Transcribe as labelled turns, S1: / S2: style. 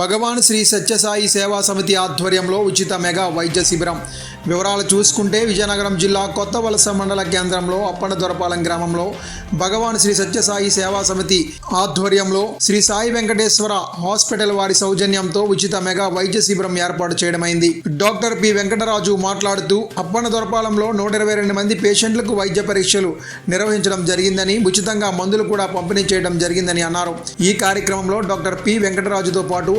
S1: భగవాన్ శ్రీ సత్యసాయి సేవా సమితి ఆధ్వర్యంలో ఉచిత మెగా వైద్య శిబిరం. వివరాలు చూసుకుంటే విజయనగరం జిల్లా కొత్త వలస మండల కేంద్రంలో అప్పన దొరపాలెం గ్రామంలో భగవాన్ శ్రీ సత్యసాయి సేవా సమితి ఆధ్వర్యంలో శ్రీ సాయి వెంకటేశ్వర హాస్పిటల్ వారి సౌజన్యంతో ఉచిత మెగా వైద్య శిబిరం ఏర్పాటు చేయడమైంది. డాక్టర్ పి వెంకటరాజు మాట్లాడుతూ అప్పన దొరపాలెంలో నూట ఇరవై రెండు మంది పేషెంట్లకు వైద్య పరీక్షలు నిర్వహించడం జరిగిందని ఉచితంగా మందులు కూడా పంపిణీ చేయడం జరిగిందని అన్నారు. ఈ కార్యక్రమంలో డాక్టర్ పి వెంకటరాజుతో పాటు